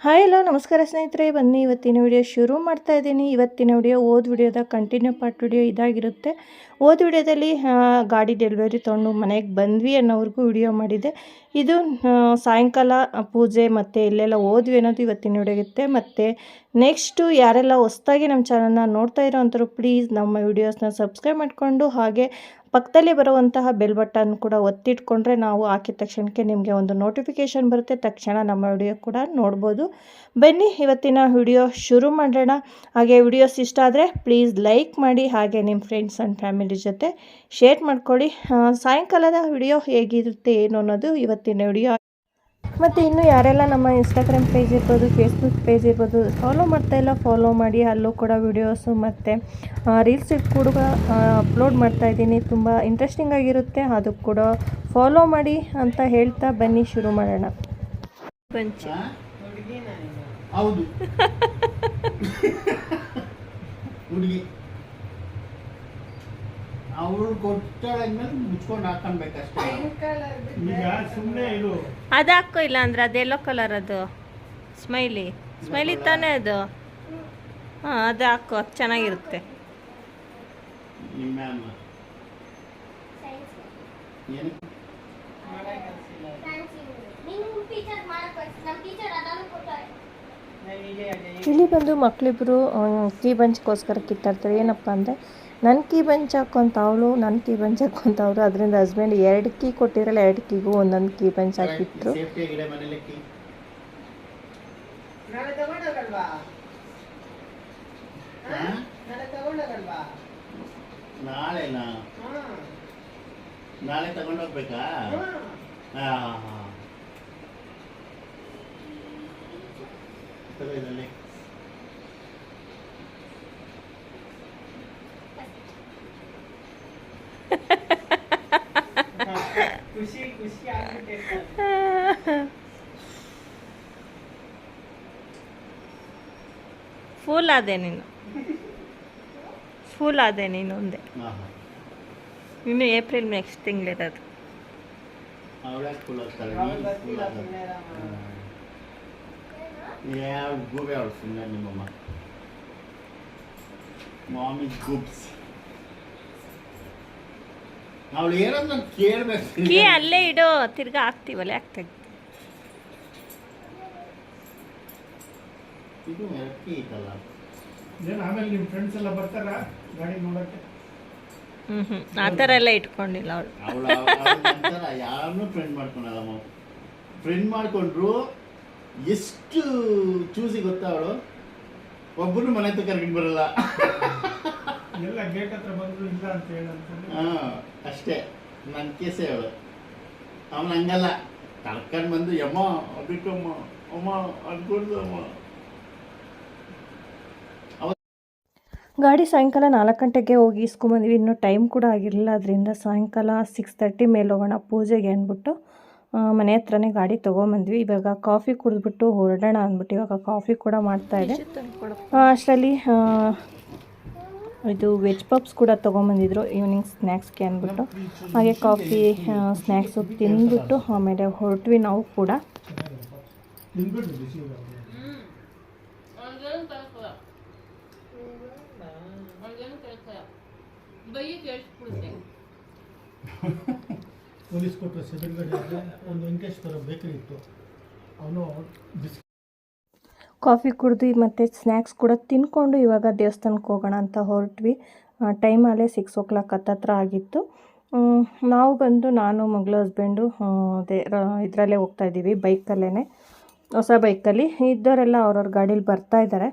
Hi hello ನಮಸ್ಕಾರ ಸ್ನೇಹಿತರೆ. ಬನ್ನಿ, ಇವತ್ತಿನ ವಿಡಿಯೋ ಶುರು ಮಾಡ್ತಾ ಇದ್ದೀನಿ. ಇವತ್ತಿನ ವಿಡಿಯೋ ಓದ್ ವಿಡಿಯೋದ ಕಂಟಿನ್ಯೂ ಪಾರ್ಟ್ ವಿಡಿಯೋ ಇದಾಗಿರುತ್ತೆ. ಓದ್ ವಿಡಿಯೋದಲ್ಲಿ ಗಾಡಿ ಡೆಲಿವರಿ ತೊಗೊಂಡು ಮನೆಗೆ ಬಂದ್ವಿ ಅನ್ನೋವ್ರಿಗೂ ವಿಡಿಯೋ ಮಾಡಿದೆ. ಇದು ಸಾಯಂಕಾಲ ಪೂಜೆ ಮತ್ತು ಎಲ್ಲೆಲ್ಲ ಓದ್ವಿ ಅನ್ನೋದು ಇವತ್ತಿನ ವಿಡಿಯೋ ಇರುತ್ತೆ. ಮತ್ತು ನೆಕ್ಸ್ಟು ಯಾರೆಲ್ಲ ಹೊಸ್ದಾಗಿ ನಮ್ಮ ಚಾನಲ್ನ ನೋಡ್ತಾ ಇರೋ ಪ್ಲೀಸ್ ನಮ್ಮ ವಿಡಿಯೋಸ್ನ ಸಬ್ಸ್ಕ್ರೈಬ್ ಮಾಡಿಕೊಂಡು ಹಾಗೆ ಪಕ್ಕದಲ್ಲಿ ಬರುವಂತಹ ಬೆಲ್ ಬಟನ್ ಕೂಡ ಒತ್ತಿಟ್ಕೊಂಡ್ರೆ ನಾವು ಹಾಕಿದ ತಕ್ಷಣಕ್ಕೆ ನಿಮಗೆ ಒಂದು ನೋಟಿಫಿಕೇಷನ್ ಬರುತ್ತೆ. ತಕ್ಷಣ ನಮ್ಮ ವಿಡಿಯೋ ಕೂಡ ನೋಡ್ಬೋದು. ಬನ್ನಿ, ಇವತ್ತಿನ ವಿಡಿಯೋ ಶುರು ಮಾಡೋಣ. ಹಾಗೆ ವಿಡಿಯೋಸ್ ಇಷ್ಟ ಆದರೆ ಪ್ಲೀಸ್ ಲೈಕ್ ಮಾಡಿ, ಹಾಗೆ ನಿಮ್ಮ ಫ್ರೆಂಡ್ಸ್ ಆ್ಯಂಡ್ ಫ್ಯಾಮಿಲಿ ಜೊತೆ ಶೇರ್ ಮಾಡ್ಕೊಳ್ಳಿ. ಸಾಯಂಕಾಲದ ವಿಡಿಯೋ ಹೇಗಿರುತ್ತೆ, ಏನು ಅನ್ನೋದು ಇವತ್ತಿನ ವಿಡಿಯೋ. ಮತ್ತು ಇನ್ನು ಯಾರೆಲ್ಲ ನಮ್ಮ ಇನ್ಸ್ಟಾಗ್ರಾಮ್ ಪೇಜ್ ಇರ್ಬೋದು ಫೇಸ್ಬುಕ್ ಪೇಜ್ ಇರ್ಬೋದು ಫಾಲೋ ಮಾಡ್ತಾ ಇಲ್ಲ ಫಾಲೋ ಮಾಡಿ ಅಲ್ಲೂ ಕೂಡ ವೀಡಿಯೋಸು ಮತ್ತು ರೀಲ್ಸ್ ಕೂಡ ಅಪ್ಲೋಡ್ ಮಾಡ್ತಾ ಇದ್ದೀನಿ. ತುಂಬ ಇಂಟ್ರೆಸ್ಟಿಂಗ್ ಆಗಿರುತ್ತೆ. ಅದು ಕೂಡ ಫಾಲೋ ಮಾಡಿ ಅಂತ ಹೇಳ್ತಾ ಬನ್ನಿ ಶುರು ಮಾಡೋಣ. ಪಂಚ ಹೌದು. ಹುಡುಗಿ. ಅವಳು ಕೊಟ್ಟಾದ್ಮೇಲೆ ಮುಚ್ಕೊಂಡು ಹಾಕೊಳ್ಬೇಕಷ್ಟೇ ಈಗ ಸುಮ್ಮನೆ ಇದು ಅದು ಹಾಕೋ ಇಲ್ಲ ಅಂದ್ರೆ ಅದು ಎಲ್ಲೋ ಕಲರ್ ಅದು. ಸ್ಮೈಲಿ ಸ್ಮೈಲಿ ತಾನೇ ಅದು. ಹಾಂ ಅದು ಹಾಕೋ ಅದು ಚೆನ್ನಾಗಿರುತ್ತೆ. ನಿಮ್ಮ ಇಲ್ಲಿ ಬಂದು ಮಕ್ಳಿಬ್ರು ಕೀ ಬಂಚ್ಗೋಸ್ಕರ ಕಿತ್ತಾಡ್ತಾರೆ. ಏನಪ್ಪಾ ಅಂದರೆ ನನ್ನ ಕೀ ಬಂಚ್ ಹಾಕೊಂತ ಅವಳು ನನ್ನ ಕೀ ಬಂಚ್ ಹಾಕೊಂತ ಅದರಿಂದ ಹಸ್ಬೆಂಡ್ ಎರಡು ಕೀ ಕೊಟ್ಟಿರಲ್ಲ ಎರಡು ಕೀಗೂ ಒಂದೊಂದು ಕೀ ಬಂಚ್ ಹಾಕಿಟ್ರು ನಾಳೆ ತಗೊಂಡೋಗ್ಬೇಕಾ. ಹಾ ಹಾ ಹಾ ತಗೋ ಇದರಲ್ಲಿ. ಖುಷಿ ಖುಷಿ ಆಗ್ಬಿಟ್ಟೈತೆ ಫೂಲ್ ಆದೆ ನೀನು. ಫೂಲ್ ಆದೆ ನೀನು ಒಂದೇ. ಇನ್ನು ಏಪ್ರಿಲ್ ನೆಕ್ಸ್ಟ್ ತಿಂಗಳಿರೋದು. ಯಾವ ಗೂಬೆ ಅವಳು ಸುಮ್ಮನೆ ನಿಮ್ಮಮ್ಮ. ಮಾಮಿ ಗೂಬ್ಸ್ ಅವಳು ಕೀ ಅಲ್ಲೇ ಇಡೋ ತಿರ್ಗಾ ಹಾಕ್ತೀವಲ್ಲ ಯಾಕೆ ಇದು ಅಕ್ಕಿ ಐತಲ್ಲ ಏನು ಆಮೇಲೆ ನಿಮ್ಮ ಫ್ರೆಂಡ್ಸ್ ಎಲ್ಲ ಬರ್ತಾರ ಗಾಡಿ ನೋಡಕ್ಕೆ? ಹ್ಞೂ ಹ್ಞೂ ಆ ಥರ ಎಲ್ಲ ಇಟ್ಕೊಂಡಿಲ್ಲ ಅವಳು. ಅವಳ ಯಾರನ್ನೂ ಫ್ರೆಂಡ್ ಮಾಡ್ಕೊಳಲ್ಲ ಫ್ರೆಂಡ್ ಮಾಡ್ಕೊಂಡ್ರು ಎಷ್ಟು ಚೂಸಿ ಗೊತ್ತಾ ಅವಳು? ಒಬ್ಬರು ಮನೆ ಹತ್ರ ಕರ್ಕೊಂಡು ಬರಲ್ಲ. ಎಲ್ಲ ಗೇಟ್ ಹತ್ರ ಬಂದ್ರು ಇಲ್ಲ ಅಂತ ಹೇಳಂತ ಹಾ ಅಷ್ಟೇ. ನನ್ನ ಕೇಸೇ ಅವಳು. ಅವನು ಹಂಗಲ್ಲ. ಕರ್ಕೊಂಡು ಬಂದು ಯಮ್ಮ ಅದಕ್ಕಮ್ಮ ಅಮ್ಮ ಅನ್ಕೊಂಡು ಅಮ್ಮ. ಗಾಡಿ ಸಾಯಂಕಾಲ ನಾಲ್ಕು ಗಂಟೆಗೆ ಹೋಗಿ ಇಸ್ಕೊಂಬಂದ್ವಿ. ಇನ್ನೂ ಟೈಮ್ ಕೂಡ ಆಗಿರಲಿಲ್ಲ. ಅದರಿಂದ ಸಾಯಂಕಾಲ ಸಿಕ್ಸ್ ತರ್ಟಿ ಮೇಲೆ ಹೋಗೋಣ ಪೂಜೆಗೆ ಅಂದ್ಬಿಟ್ಟು ಮನೆ ಹತ್ರನೇ ಗಾಡಿ ತೊಗೊಂಬಂದ್ವಿ. ಇವಾಗ ಕಾಫಿ ಕುಡಿದ್ಬಿಟ್ಟು ಹೊರಡೋಣ ಅಂದ್ಬಿಟ್ಟು ಇವಾಗ ಕಾಫಿ ಕೂಡ ಮಾಡ್ತಾ ಇದೆ. ಆ, ಅಷ್ಟರಲ್ಲಿ ಇದು ವೆಜ್ ಪಪ್ಸ್ ಕೂಡ ತೊಗೊಂಬಂದಿದ್ರು. ಈವ್ನಿಂಗ್ ಸ್ನ್ಯಾಕ್ಸ್ಗೆ ಅಂದ್ಬಿಟ್ಟು. ಹಾಗೆ ಕಾಫಿ ಸ್ನ್ಯಾಕ್ಸು ತಿಂದ್ಬಿಟ್ಟು ಆಮೇಲೆ ಹೊರಟ್ವಿ ನಾವು ಕೂಡ. ಪೊಲೀಸ್ ಕೊಟ್ಟರು ಸಿದ್ಧಗಡೆ ಒಂದು ವೆಂಕಟೇಶ್ವರ ಬೇಕರಿ ಇತ್ತು. ಅವನು ಕಾಫಿ ಕುಡಿದು ಮತ್ತು ಸ್ನ್ಯಾಕ್ಸ್ ಕೂಡ ತಿನ್ಕೊಂಡು ಇವಾಗ ದೇವಸ್ಥಾನಕ್ಕೆ ಹೋಗೋಣ ಅಂತ ಹೊರಟ್ವಿ. ಟೈಮ್ ಅಲ್ಲೇ ಸಿಕ್ಸ್ ಓ ಕ್ಲಾಕ್ ಹತ್ತತ್ರ ಆಗಿತ್ತು. ನಾವು ಬಂದು ನಾನು, ಮಗಳ ಹಸ್ಬೆಂಡು ಅದೇ ಇದರಲ್ಲೇ ಹೋಗ್ತಾ ಇದ್ದೀವಿ ಬೈಕಲ್ಲೇ ಹೊಸ ಬೈಕಲ್ಲಿ. ಇದ್ದವರೆಲ್ಲ ಅವ್ರವ್ರ ಗಾಡೀಲಿ ಬರ್ತಾ ಇದ್ದಾರೆ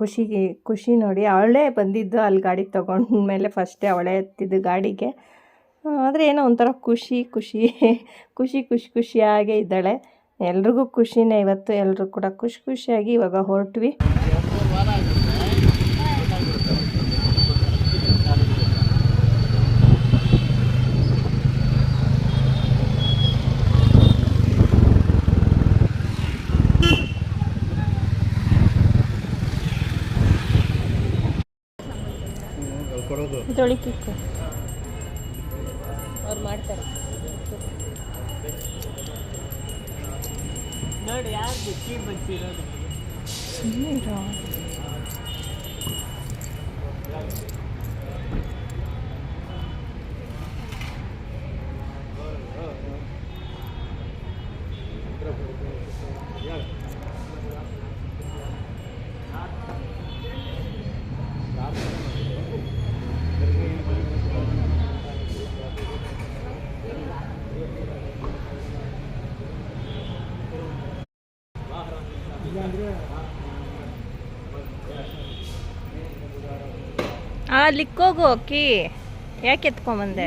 ಖುಷಿಗೆ, ಖುಷಿ ನೋಡಿ. ಅವಳೇ ಬಂದಿದ್ದು ಅಲ್ಲಿ ಗಾಡಿ ತೊಗೊಂಡ್ಮೇಲೆ ಫಸ್ಟೇ ಅವಳೇ ಎತ್ತಿದ್ದು ಗಾಡಿಗೆ. ಆದರೆ ಏನೋ ಒಂಥರ ಖುಷಿ ಖುಷಿ ಖುಷಿ ಖುಷಿ ಖುಷಿಯಾಗೇ ಇದ್ದಾಳೆ. ಎಲ್ರಿಗೂ ಖುಷಿನೇ. ಇವತ್ತು ಎಲ್ಲರೂ ಕೂಡ ಖುಷಿ ಖುಷಿಯಾಗಿ ಇವಾಗ ಹೊರಟ್ವಿ. ಅವ್ರು ಮಾಡ್ತಾರೆ. ನೋಡಿ ಯಾರು ಬಿಸಿ ಬಚ್ಚಿರೋದು ಸುಮ್ಮನಿರೋ ಆ ಲಿಕ್ಕೋಗು ಅಕ್ಕಿ ಯಾಕೆ ಎತ್ಕೊಂಬಂದೆ?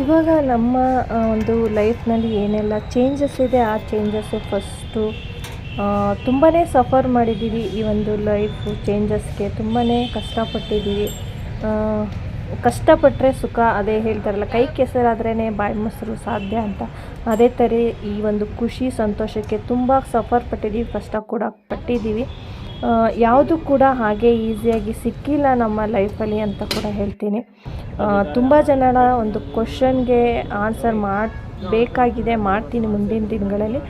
ಇವಾಗ ನಮ್ಮ ಒಂದು ಲೈಫ್ನಲ್ಲಿ ಏನೆಲ್ಲ ಚೇಂಜಸ್ ಇದೆ, ಆ ಚೇಂಜಸ್ಸು ಫಸ್ಟು ತುಂಬಾ ಸಫರ್ ಮಾಡಿದ್ದೀವಿ ಈ ಒಂದು ಲೈಫು ಚೇಂಜಸ್ಗೆ ತುಂಬಾ ಕಷ್ಟಪಟ್ಟಿದ್ದೀವಿ. ಕಷ್ಟಪಟ್ಟರೆ ಸುಖ, ಅದೇ ಹೇಳ್ತಾರಲ್ಲ, ಕೈ ಕೆಸರಾದ್ರೇ ಬಾಯಿ ಮೊಸರು ಸಾಧ್ಯ ಅಂತ. ಅದೇ ಥರ ಈ ಒಂದು ಖುಷಿ, ಸಂತೋಷಕ್ಕೆ ತುಂಬ ಸಫರ್ ಪಟ್ಟಿದ್ದೀವಿ, ಕಷ್ಟ ಕೂಡ ಪಟ್ಟಿದ್ದೀವಿ. ಯಾವುದು ಕೂಡ ಹಾಗೆ ಈಸಿಯಾಗಿ ಸಿಕ್ಕಿಲ್ಲ ನಮ್ಮ ಲೈಫಲ್ಲಿ ಅಂತ ಕೂಡ ಹೇಳ್ತೀನಿ. ತುಂಬ ಜನರ ಒಂದು ಕ್ವಶನ್ಗೆ ಆನ್ಸರ್ ಮಾಡಬೇಕಾಗಿದೆ, ಮಾಡ್ತೀನಿ ಮುಂದಿನ ದಿನಗಳಲ್ಲಿ.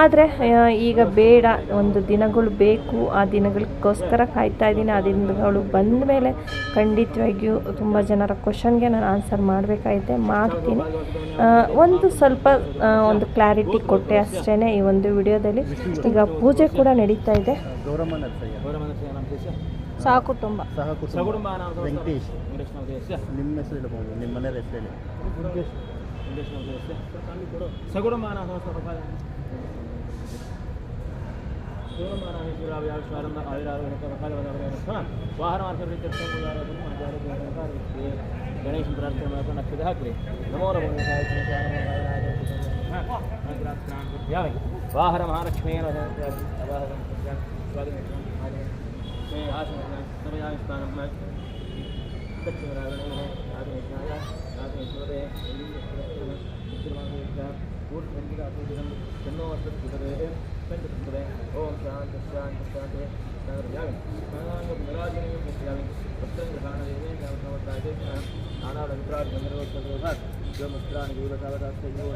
ಆದರೆ ಈಗ ಬೇಡ ಒಂದು ದಿನಗಳು ಬೇಕು. ಆ ದಿನಗಳಿಗೋಸ್ಕರ ಕಾಯ್ತಾ ಇದ್ದೀನಿ. ಆ ದಿನಗಳು ಬಂದ ಮೇಲೆ ಖಂಡಿತವಾಗಿಯೂ ತುಂಬ ಜನರ ಕ್ವಶನ್ಗೆ ನಾನು ಆನ್ಸರ್ ಮಾಡಬೇಕಾಗಿದೆ ಮಾಡ್ತೀನಿ. ಒಂದು ಸ್ವಲ್ಪ ಒಂದು ಕ್ಲಾರಿಟಿ ಕೊಟ್ಟೆ ಅಷ್ಟೇ ಈ ಒಂದು ವಿಡಿಯೋದಲ್ಲಿ. ಈಗ ಪೂಜೆ ಕೂಡ ನಡೀತಾ ಇದೆ. ಸಹ ಕುಟುಂಬ ವೆಂಕಟೇಶ್. ನಿಮ್ಮ ಹೆಸರು ನಿಮ್ಮ ಮನೆಯ ಹೆಸರು ಹೇಳಿ. ಗಣೇಶ ಪ್ರಾರ್ಥನೆ ಮಾಡ್ಕೊಂಡು ಅಕ್ಷತೆ ಹಾಕ್ರಿ ನಮೋ ನಮೋ ವಾಹನ ಮಹಾಲಕ್ಷ್ಮೀ ಸ್ವಾಗತ ऊर् वेङ्कटासूदिनं जन्मवस्तुते पञ्चसम्पदे ॐ शान्त शान्त शान्ते सागरयामि नानाङ्गपुनराजनीयं पश्यामि तत्रङ्गधानदेवे नामसमत्राजे नानादभिप्रायगन्धर्वोत्तरोधात् स्वमुत्राणि देवतावतास्तयो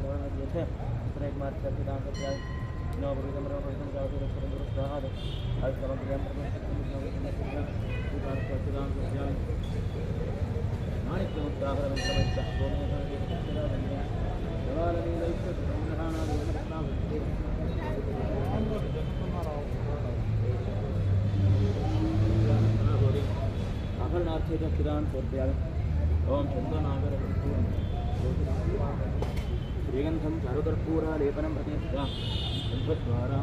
तत्र एकमात्र सर्वदां सत्याय नवभूतमरमभूतं गावति रक्षणं दुरुस्ताहात् अस्तमन्त्रं प्रदर्शनं आभरणार्थे किरान पद्याल ओम चंदनागर श्रीगंधम चारुकर्पूरा लेपनं प्रति संपद्वारां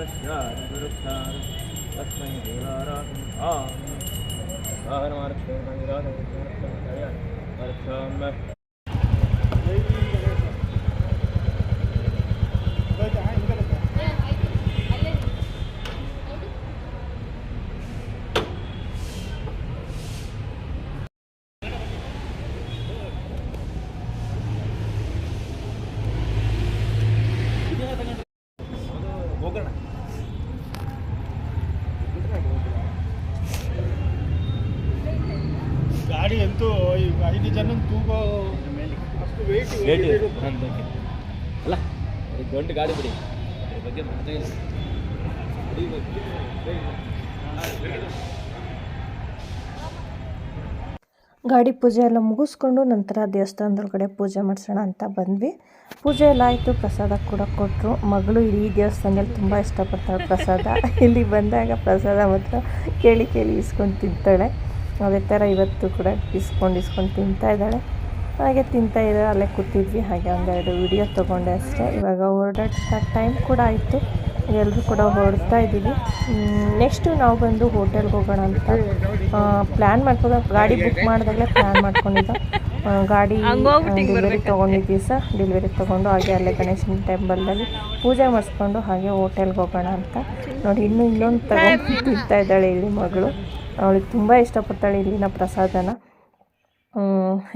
तस्यादिगुरुभ्यां तस्मै देवाराधनां परमार्थं मङ्गलादयं ಅಲ್ಲ ಅದು ದೊಡ್ಡ ಗಾಡಿ ಬಿಡಿ. ಅದ್ರ ಬಗ್ಗೆ ಮಾತೇ ಇಲ್ಲ. ಗಾಡಿ ಪೂಜೆ ಎಲ್ಲ ಮುಗಿಸ್ಕೊಂಡು ನಂತರ ದೇವಸ್ಥಾನದೊಳಗಡೆ ಪೂಜೆ ಮಾಡಿಸೋಣ ಅಂತ ಬಂದ್ವಿ. ಪೂಜೆ ಎಲ್ಲ ಆಯಿತು ಪ್ರಸಾದ ಕೂಡ ಕೊಟ್ಟರು ಮಗಳು ಇಡೀ ದೇವಸ್ಥಾನದಲ್ಲಿ ತುಂಬ ಇಷ್ಟಪಡ್ತಾಳೆ ಪ್ರಸಾದ. ಇಲ್ಲಿ ಬಂದಾಗ ಪ್ರಸಾದ ಮಾತ್ರ ಕೇಳಿ ಕೇಳಿ ಇಸ್ಕೊಂಡು ತಿಂತಾಳೆ. ಅದೇ ಥರ ಇವತ್ತು ಕೂಡ ಇಸ್ಕೊಂಡು ಇಸ್ಕೊಂಡು ತಿಂತಾ ಇದ್ದಾಳೆ. ಹಾಗೆ ತಿಂತಾ ಇದ್ದಾರೆ ಅಲ್ಲೇ ಕೂತಿದ್ವಿ. ಹಾಗೆ ಒಂದೆರಡು ವಿಡಿಯೋ ತೊಗೊಂಡೆ ಅಷ್ಟೇ. ಇವಾಗ ಹೊರಡೋ ಟೈಮ್ ಕೂಡ ಆಯಿತು. ಎಲ್ಲರೂ ಕೂಡ ಹೊರಡ್ತಾ ಇದ್ದೀವಿ. ನೆಕ್ಸ್ಟು ನಾವು ಬಂದು ಹೋಟೆಲ್ಗೆ ಹೋಗೋಣ ಅಂತ ಪ್ಲ್ಯಾನ್ ಮಾಡ್ಕೊಂಡು ಗಾಡಿ ಬುಕ್ ಮಾಡಿದಾಗಲೇ ಪ್ಲ್ಯಾನ್ ಮಾಡ್ಕೊಂಡಿದ್ದು. ಗಾಡಿ ಡೆಲಿವರಿ ತೊಗೊಂಡಿದ್ವಿ ಸರ್. ಡೆಲಿವರಿ ತೊಗೊಂಡು ಹಾಗೆ ಅಲ್ಲೇ ಗಣೇಶನ ಟೆಂಪಲ್ದಲ್ಲಿ ಪೂಜೆ ಮಾಡಿಸ್ಕೊಂಡು ಹಾಗೆ ಹೋಟೆಲ್ಗೆ ಹೋಗೋಣ ಅಂತ. ನೋಡಿ ಇನ್ನೂ ಇನ್ನೊಂದು ತಗೊಂಡು ತಿಂತಾ ಇದ್ದಾಳೆ ಇಲ್ಲಿ ಮಗಳು. ಅವಳಿಗೆ ತುಂಬ ಇಷ್ಟಪಡ್ತಾಳೆ ಇಲ್ಲಿನ ಪ್ರಸಾದನ.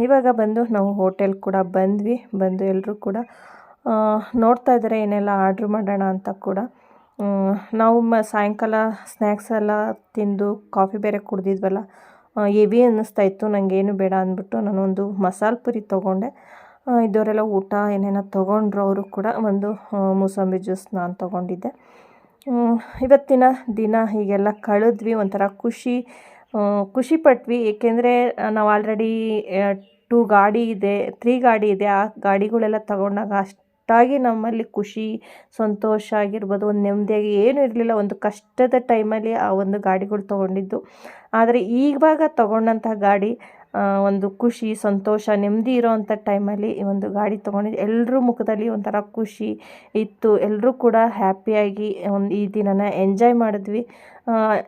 ಇವಾಗ ಬಂದು ನಾವು ಹೋಟೆಲ್ ಕೂಡ ಬಂದ್ವಿ, ಬಂದು ಎಲ್ಲರೂ ಕೂಡ ನೋಡ್ತಾ ಇದ್ದಾರೆ ಏನೆಲ್ಲ ಆರ್ಡ್ರ್ ಮಾಡೋಣ ಅಂತ ಕೂಡ. ನಾವು ಮ, ಸಾಯಂಕಾಲ ಸ್ನ್ಯಾಕ್ಸ್ ಎಲ್ಲ ತಿಂದು ಕಾಫಿ ಬೇರೆ ಕುಡ್ದಿದ್ವಲ್ಲ ಹೆವಿ ಅನ್ನಿಸ್ತಾ ಇತ್ತು ನನಗೇನು ಬೇಡ ಅಂದ್ಬಿಟ್ಟು ನಾನೊಂದು ಮಸಾಲೆ ಪುರಿ ತೊಗೊಂಡೆ. ಇದ್ದವರೆಲ್ಲ ಊಟ ಏನೇನೋ ತೊಗೊಂಡ್ರು ಅವರು ಕೂಡ ಒಂದು ಮೂಸಂಬಿ ಜ್ಯೂಸ್ ನಾನು ತೊಗೊಂಡಿದ್ದೆ. ಇವತ್ತಿನ ದಿನ ಹೀಗೆಲ್ಲ ಕಳೆದ್ವಿ, ಒಂಥರ ಖುಷಿ ಖುಷಿ ಪಟ್ವಿ. ಏಕೆಂದರೆ ನಾವು ಆಲ್ರೆಡಿ ಟೂ ಗಾಡಿ ಇದೆ ತ್ರೀ ಗಾಡಿ ಇದೆ. ಆ ಗಾಡಿಗಳೆಲ್ಲ ತಗೊಂಡಾಗ ಅಷ್ಟಾಗಿ ನಮ್ಮಲ್ಲಿ ಖುಷಿ, ಸಂತೋಷ ಆಗಿರ್ಬೋದು. ಒಂದು ನೆಮ್ಮದಿಯಾಗಿ ಏನೂ ಇರಲಿಲ್ಲ. ಒಂದು ಕಷ್ಟದ ಟೈಮಲ್ಲಿ ಆ ಒಂದು ಗಾಡಿಗಳು ತೊಗೊಂಡಿದ್ದು. ಆದರೆ ಇವಾಗ ತೊಗೊಂಡಂತಹ ಗಾಡಿ ಒಂದು ಖುಷಿ ಸಂತೋಷ ನೆಮ್ಮದಿ ಇರೋವಂಥ ಟೈಮಲ್ಲಿ ಈ ಒಂದು ಗಾಡಿ ತೊಗೊಂಡಿದ್ದು. ಎಲ್ಲರೂ ಮುಖದಲ್ಲಿ ಒಂಥರ ಖುಷಿ ಇತ್ತು. ಎಲ್ಲರೂ ಕೂಡ ಹ್ಯಾಪಿಯಾಗಿ ಒಂದು ಈ ದಿನನ ಎಂಜಾಯ್ ಮಾಡಿದ್ವಿ.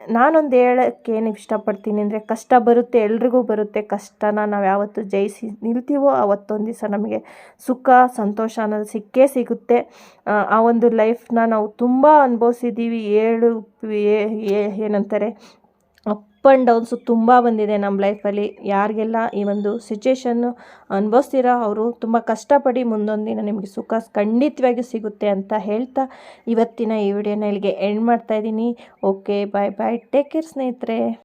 ನಾನೊಂದು ಹೇಳೋಕ್ಕೆ ಏನು ಇಷ್ಟಪಡ್ತೀನಿ ಅಂದರೆ ಕಷ್ಟ ಬರುತ್ತೆ ಎಲ್ರಿಗೂ ಬರುತ್ತೆ. ಕಷ್ಟನ ನಾವು ಯಾವತ್ತು ಜಯಿಸಿ ನಿಲ್ತೀವೋ ಆವತ್ತೊಂದು ದಿವಸ ನಮಗೆ ಸುಖ ಸಂತೋಷ ಅನ್ನೋದು ಸಿಕ್ಕೇ ಸಿಗುತ್ತೆ. ಆ, ಒಂದು ಲೈಫ್ನ ನಾವು ತುಂಬ ಅನುಭವಿಸಿದ್ದೀವಿ. ಏಳು ಏನಂತಾರೆ? ಆ್ಯಂಡ್ ಡೌನ್ಸು ತುಂಬ ಬಂದಿದೆ ನಮ್ಮ ಲೈಫಲ್ಲಿ ಯಾರಿಗೆಲ್ಲ ಈ ಒಂದು ಸಿಚುಯೇಷನ್ನು ಅನುಭವಿಸ್ತೀರಾ ಅವರು ತುಂಬ ಕಷ್ಟಪಡಿ ಮುಂದೊಂದು ದಿನ ನಿಮಗೆ ಸುಖ ಖಂಡಿತವಾಗಿ ಸಿಗುತ್ತೆ ಅಂತ ಹೇಳ್ತಾ ಇವತ್ತಿನ ಈ ವಿಡಿಯೋನ ಇಲ್ಲಿಗೆ ಎಂಡ್ ಮಾಡ್ತಾಯಿದ್ದೀನಿ okay bye bye take care ಸ್ನೇಹಿತರೆ.